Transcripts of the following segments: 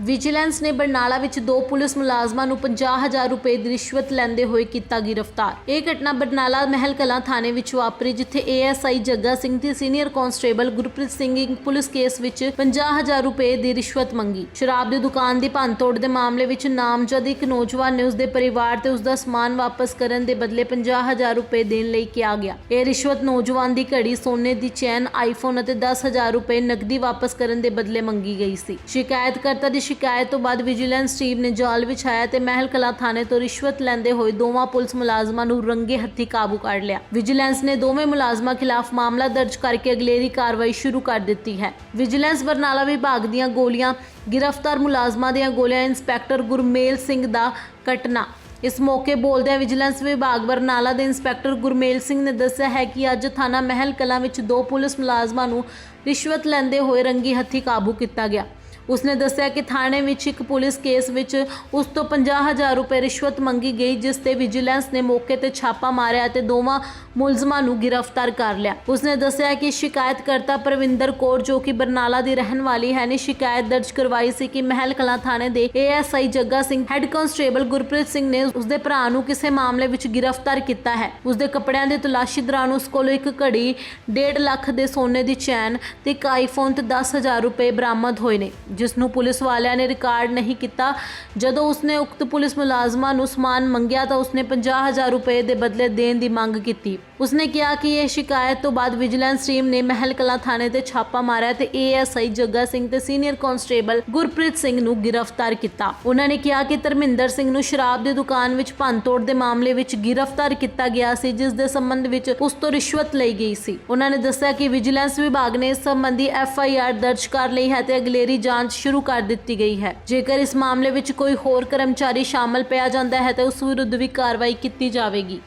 Vigilance ਨੇ ਬਰਨਾਲਾ ਵਿੱਚ ਦੋ ਪੁਲਿਸ ਮੁਲਾਜ਼ਮਾਂ ਨੂੰ 50000 ਰੁਪਏ ਦੀ ਰਿਸ਼ਵਤ ਲੈਂਦੇ ਹੋਏ ਕੀਤਾ ਗ੍ਰਿਫਤਾਰ। ਇਹ ਘਟਨਾ ਬਰਨਾਲਾ ਮਹਿਲ ਕਲਾਂ ਥਾਣੇ ਵਿੱਚ ਵਾਪਰੀ, ਜਿੱਥੇ ਏਐਸਆਈ ਜੱਗਾ ਸਿੰਘ ਤੇ ਸੀਨੀਅਰ ਕਾਂਸਟੇਬਲ ਗੁਰਪ੍ਰੀਤ ਸਿੰਘ ਇੱਕ ਪੁਲਿਸ ਕੇਸ ਵਿੱਚ 50000 ਰੁਪਏ ਦੀ ਰਿਸ਼ਵਤ ਮੰਗੀ। ਸ਼ਰਾਬ ਦੀ ਦੁਕਾਨ ਦੀ ਭੰਨਤੋੜ ਦੇ ਮਾਮਲੇ ਵਿੱਚ ਨਾਮਜ਼ਦ ਇੱਕ ਨੌਜਵਾਨ ਨੇ ਉਸ ਦੇ ਪਰਿਵਾਰ ਤੇ ਉਸ ਦਾ ਸਮਾਨ ਵਾਪਸ ਕਰਨ ਦੇ ਬਦਲੇ 50000 ਰੁਪਏ ਦੇਣ ਲਈ ਕਿਹਾ ਗਿਆ। ਇਹ ਰਿਸ਼ਵਤ ਨੌਜਵਾਨ ਦੀ ਘੜੀ, ਸੋਨੇ ਦੀ ਚੈਨ ਆਈਫੋਨ ਅਤੇ 10000 ਰੁਪਏ ਨਕਦੀ ਵਾਪਸ ਕਰਨ ਦੇ ਬਦਲੇ ਮੰਗੀ ਗਈ ਸੀ। ਸ਼ਿਕਾਇਤਕਰਤਾ ਦੀ ਸ਼ਿਕਾਇਤ ਤੋਂ ਬਾਅਦ ਵਿਜੀਲੈਂਸ ਟੀਮ ਨੇ ਜਾਲ ਵਿਛਾਇਆ ਤੇ ਮਹਿਲ ਕਲਾਂ ਥਾਣੇ ਤੋਂ ਰਿਸ਼ਵਤ ਲੈਂਦੇ ਹੋਏ ਦੋਵਾਂ ਪੁਲਿਸ ਮੁਲਾਜ਼ਮਾਂ ਨੂੰ ਰੰਗੇ ਹੱਥੀ ਕਾਬੂ ਕਰ ਲਿਆ। ਵਿਜੀਲੈਂਸ ਨੇ ਦੋਵੇਂ ਮੁਲਾਜ਼ਮਾਂ ਖਿਲਾਫ ਮਾਮਲਾ ਦਰਜ ਕਰਕੇ ਅਗਲੇਰੀ ਕਾਰਵਾਈ ਸ਼ੁਰੂ ਕਰ ਦਿੱਤੀ ਹੈ। ਵਿਜੀਲੈਂਸ ਬਰਨਾਲਾ ਵਿਭਾਗ ਦੀਆਂ ਗੋਲੀਆਂ, ਗ੍ਰਿਫਤਾਰ ਮੁਲਾਜ਼ਮਾਂ ਦੀਆਂ ਗੋਲੀਆਂ, ਇੰਸਪੈਕਟਰ ਗੁਰਮੇਲ ਸਿੰਘ ਦਾ ਘਟਨਾ। ਇਸ ਮੌਕੇ ਬੋਲਦਿਆਂ ਵਿਜੀਲੈਂਸ ਵਿਭਾਗ ਬਰਨਾਲਾ ਦੇ ਇੰਸਪੈਕਟਰ ਗੁਰਮੇਲ ਸਿੰਘ ਨੇ ਦੱਸਿਆ ਹੈ ਕਿ ਅੱਜ ਥਾਣਾ ਮਹਿਲ ਕਲਾਂ ਵਿੱਚ ਦੋ ਪੁਲਿਸ ਮੁਲਾਜ਼ਮਾਂ ਨੂੰ ਰਿਸ਼ਵਤ ਲੈਂਦੇ ਹੋਏ ਰੰਗੀ ਹੱਥੀ ਕਾਬੂ ਕੀਤਾ ਗਿਆ। ਉਸਨੇ ਦੱਸਿਆ ਕਿ ਥਾਣੇ ਵਿੱਚ ਇੱਕ ਪੁਲਿਸ ਕੇਸ ਵਿੱਚ ਉਸ ਤੋਂ 50000 ਰੁਪਏ ਰਿਸ਼ਵਤ ਮੰਗੀ ਗਈ, ਜਿਸ ਤੇ ਵਿਜੀਲੈਂਸ ਨੇ ਮੌਕੇ ਤੇ ਛਾਪਾ ਮਾਰਿਆ ਤੇ ਦੋਵਾਂ ਮੁਲਜ਼ਮਾਂ ਨੂੰ ਗ੍ਰਿਫਤਾਰ ਕਰ ਲਿਆ। ਉਸਨੇ ਦੱਸਿਆ ਕਿ ਸ਼ਿਕਾਇਤਕਰਤਾ ਪ੍ਰਵਿੰਦਰ ਕੌਰ, ਜੋ ਕਿ ਬਰਨਾਲਾ ਦੀ ਰਹਿਣ ਵਾਲੀ ਹੈ, ਨੇ ਸ਼ਿਕਾਇਤ ਦਰਜ ਕਰਵਾਈ ਸੀ ਕਿ ਮਹਿਲ ਕਲਾਂ ਥਾਣੇ ਦੇ ASI Jagga Singh, head constable Gurpreet Singh ਨੇ ਉਸਦੇ ਭਰਾ ਨੂੰ ਕਿਸੇ ਮਾਮਲੇ ਵਿੱਚ ਗ੍ਰਿਫਤਾਰ ਕੀਤਾ ਹੈ। ਉਸਦੇ ਕੱਪੜਿਆਂ ਦੀ ਤਲਾਸ਼ੀ ਦੌਰਾਨ ਉਸ ਕੋਲੋਂ ਇੱਕ ਘੜੀ 1.5 ਲੱਖ ਦੇ ਸੋਨੇ ਦੀ ਚੈਨ ਤੇ ਇੱਕ ਆਈਫੋਨ ਤੇ 10000 ਰੁਪਏ ਬਰਾਮਦ ਹੋਏ ਨੇ ਜਿਸ ਨੂੰ ਪੁਲਿਸ ਵਾਲਿਆਂ ਨੇ ਰਿਕਾਰਡ ਨਹੀਂ ਕੀਤਾ। ਜਦੋਂ ਉਸਨੇ ਉਕਤ ਪੁਲਿਸ ਮੁਲਾਜ਼ਮਾਂ ਨੂੰ ਸਮਾਨ ਮੰਗਿਆ ਤਾਂ ਉਸਨੇ 50000 ਰੁਪਏ ਦੇ ਬਦਲੇ ਦੇਣ ਦੀ ਮੰਗ ਕੀਤੀ। ਉਸਨੇ ਕਿਹਾ ਕਿ ਇਹ ਸ਼ਿਕਾਇਤ ਤੋਂ ਬਾਅਦ ਵਿਜੀਲੈਂਸ ਟੀਮ ਨੇ ਮਹਿਲ ਕਲਾਂ ਥਾਣੇ ਤੇ ਛਾਪਾ ਮਾਰਿਆ ਤੇ ਏਐਸਆਈ ਜੱਗਾ ਸਿੰਘ ਤੇ ਸੀਨੀਅਰ ਕਾਂਸਟੇਬਲ ਗੁਰਪ੍ਰੀਤ ਸਿੰਘ ਨੂੰ ਗ੍ਰਿਫਤਾਰ ਕੀਤਾ। ਉਹਨਾਂ ਨੇ ਕਿਹਾ ਕਿ ਧਰਮਿੰਦਰ ਸਿੰਘ ਨੂੰ ਸ਼ਰਾਬ ਦੀ ਦੁਕਾਨ ਵਿੱਚ ਭੰਨਤੋੜ ਦੇ ਮਾਮਲੇ ਵਿੱਚ ਗ੍ਰਿਫਤਾਰ ਕੀਤਾ ਗਿਆ ਸੀ, ਜਿਸ ਦੇ ਸੰਬੰਧ ਵਿੱਚ ਉਸ ਤੋਂ ਰਿਸ਼ਵਤ ਲਈ ਗਈ ਸੀ। ਉਹਨਾਂ ਨੇ ਦੱਸਿਆ ਕਿ ਵਿਜੀਲੈਂਸ ਵਿਭਾਗ ਨੇ ਇਸ ਸੰਬੰਧੀ ਐਫਆਈਆਰ ਦਰਜ ਕਰ ਲਈ ਹੈ ਤੇ ਅਗਲੇਰੀ ਜਾਂਚ ਸ਼ੁਰੂ ਕਰ ਦਿੱਤੀ ਗਈ ਹੈ। ਜੇਕਰ ਇਸ ਮਾਮਲੇ ਵਿੱਚ ਕੋਈ ਹੋਰ ਕਰਮਚਾਰੀ ਸ਼ਾਮਲ ਪਿਆ ਜਾਂਦਾ ਹੈ, ਤਾਂ ਉਸ ਵਿਰੁੱਧ ਵੀ ਕਾਰਵਾਈ ਕੀਤੀ ਜਾਵੇਗੀ।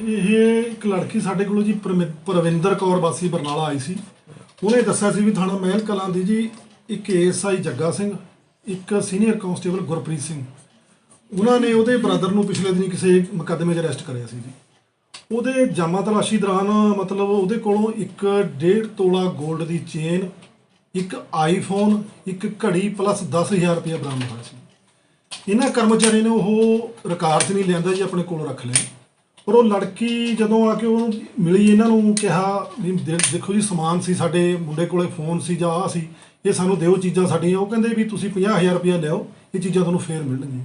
ਇਹ ਇੱਕ ਲੜਕੀ ਸਾਡੇ ਕੋਲੋਂ ਜੀ ਪਰਮਿ- ਪਰਵਿੰਦਰ ਕੌਰ ਵਾਸੀ ਬਰਨਾਲਾ ਆਈ ਸੀ। ਉਹਨੇ ਦੱਸਿਆ ਸੀ ਵੀ ਥਾਣਾ ਮਹਿਲ ਕਲਾਂ ਦੀ ਜੀ ਇੱਕ ਏਐਸਆਈ ਜੱਗਾ ਸਿੰਘ, ਇੱਕ ਸੀਨੀਅਰ ਕਾਂਸਟੇਬਲ ਗੁਰਪ੍ਰੀਤ ਸਿੰਘ। ਉਹਨਾਂ ਨੇ ਉਹਦੇ ਬ੍ਰਦਰ ਨੂੰ ਪਿਛਲੇ ਦਿਨੀ ਕਿਸੇ ਮੁਕੱਦਮੇ 'ਚ ਅਰੈਸਟ ਕਰਿਆ ਸੀ ਜੀ। ਉਹਦੇ ਜਾਮਾ ਤਲਾਸ਼ੀ ਦੌਰਾਨ ਮਤਲਬ ਉਹਦੇ ਕੋਲੋਂ ਇੱਕ 1.5 ਤੋਲਾ 골ਡ ਦੀ ਚੇਨ ਇੱਕ ਆਈਫੋਨ ਇੱਕ ਘੜੀ ਪਲੱਸ 10000 ਰੁਪਏ ਬਰਾਮਦ ਹੋਇਆ ਸੀ। ਇਹਨਾਂ ਕਰਮਚਾਰੀ ਨੇ ਉਹ ਰਿਕਾਰਡ 'ਚ ਨਹੀਂ ਲਿਆਂਦਾ ਜੀ, ਆਪਣੇ ਕੋਲ ਰੱਖ ਲਿਆ। ਪਰ ਉਹ ਲੜਕੀ ਜਦੋਂ ਆ ਕੇ ਉਹਨੂੰ ਮਿਲੀ, ਇਹਨਾਂ ਨੂੰ ਕਿਹਾ ਵੀ ਦੇ- ਦੇਖੋ ਜੀ, ਸਮਾਨ ਸੀ, ਸਾਡੇ ਮੁੰਡੇ ਕੋਲੇ ਫੋਨ ਸੀ ਜਾਂ ਆ ਸੀ, ਇਹ ਸਾਨੂੰ ਦਿਓ ਚੀਜ਼ਾਂ ਸਾਡੀਆਂ। ਉਹ ਕਹਿੰਦੇ ਵੀ ਤੁਸੀਂ 50000 ਰੁਪਇਆ ਲਿਆਓ, ਇਹ ਚੀਜ਼ਾਂ ਤੁਹਾਨੂੰ ਫੇਰ ਮਿਲਣਗੀਆਂ।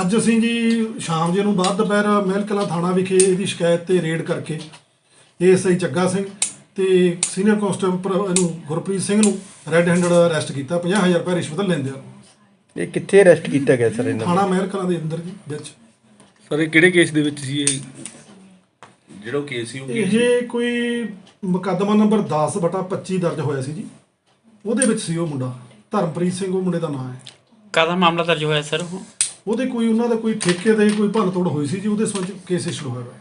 ਅੱਜ ਅਸੀਂ ਜੀ ਸ਼ਾਮ ਜੇ ਨੂੰ ਬਾਅਦ ਦੁਪਹਿਰ ਮਹਿਲ ਕਲਾਂ ਥਾਣਾ ਵਿਖੇ ਇਹਦੀ ਸ਼ਿਕਾਇਤ ਤੇ ਰੇਡ ਕਰਕੇ, ਏਐਸਆਈ ਚੱਗਾ ਸਿੰਘ ਤੇ ਸੀਨੀਅਰ ਕਾਂਸਟੇਬਲ ਪਰ- ਇਹਨੂੰ ਗੁਰਪ੍ਰੀਤ ਸਿੰਘ ਨੂੰ ਰੈੱਡ ਹੈਂਡਡ ਅਰੈਸਟ ਕੀਤਾ 50000 ਰੁਪਏ ਰਿਸ਼ਵਤ ਲੈਂਦੇ ਆ। ਇਹ ਕਿੱਥੇ ਅਰੈਸਟ ਕੀਤਾ ਗਿਆ ਸਰ ਇਹਨਾਂ ਨੂੰ? ਥਾਣਾ ਮਹਿਲ ਕਲਾਂ ਦੇ ਅੰਦਰ ਜੀ ਵਿੱਚ। ਸਰ ਇਹ ਕਿਹੜੇ ਕੇਸ ਦੇ ਵਿੱਚ ਸੀ ਇਹ? ਜਿਹੜਾ ਕੇਸ ਸੀ ਉਹ ਇਹ ਕੋਈ ਮੁਕੱਦਮਾ ਨੰਬਰ 10 ਬਟਾ 25 ਦਰਜ ਹੋਇਆ ਸੀ ਜੀ। ਉਹਦੇ ਵਿੱਚ ਸੀ ਉਹ ਮੁੰਡਾ। ਧਰਮਪ੍ਰੀਤ ਸਿੰਘ ਉਹ ਮੁੰਡੇ ਦਾ ਨਾਮ ਹੈ। ਕਾਹਦਾ ਮਾਮਲਾ ਦਰਜ ਹੋਇਆ ਸਰ ਉਹ? ਉਹਦੇ ਕੋਈ ਉਹਨਾਂ ਦਾ ਕੋਈ ਠੇਕੇ ਦੇ ਕੋਈ ਭੰਨਤੋੜ ਹੋਈ ਸੀ ਜੀ ਉਹਦੇ ਸੰਬੰਧ ਕੇਸ ਇਸ਼ੂ ਹੋਇਆ ਹੋਇਆ।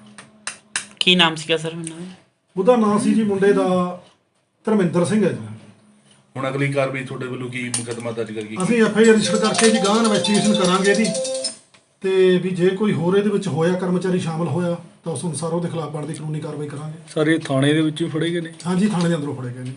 ਕੀ ਨਾਮ ਸੀਗਾ ਸਰ ਉਹਨਾਂ ਦਾ? ਉਹਦਾ ਨਾਮ ਸੀ ਜੀ ਮੁੰਡੇ ਦਾ ਧਰਮਿੰਦਰ ਸਿੰਘ ਹੈ ਜੀ। ਹੁਣ ਅਗਲੀ ਕਾਰਵਾਈ ਤੁਹਾਡੇ ਵੱਲੋਂ ਕੀ ਮੁਕੱਦਮਾ ਦਰਜ ਕਰਕੇ ਅਸੀਂ ਐਫ ਆਈ ਆਰ ਰਜਿਸਟਰ ਕਰਕੇ ਜੀ ਗਾਂ ਇਨਵੈਸਟੀਗੇਸ਼ਨ ਕਰਾਂਗੇ ਇਹਦੀ ਤੇ ਵੀ ਜੇ ਕੋਈ ਹੋਰ ਇਹਦੇ ਵਿੱਚ ਹੋਇਆ ਕਰਮਚਾਰੀ ਸ਼ਾਮਲ ਹੋਇਆ ਤਾਂ ਉਸ ਅਨੁਸਾਰ ਉਹਦੇ ਖਿਲਾਫ ਬਣਦੀ ਕਾਨੂੰਨੀ ਕਾਰਵਾਈ ਕਰਾਂਗੇ। ਸਰ ਇਹ ਥਾਣੇ ਦੇ ਵਿੱਚੋਂ ਫੜੇ ਗਏ ਨੇ? ਹਾਂਜੀ ਥਾਣੇ ਦੇ ਅੰਦਰੋਂ ਫੜੇ ਗਏ ਨੇ।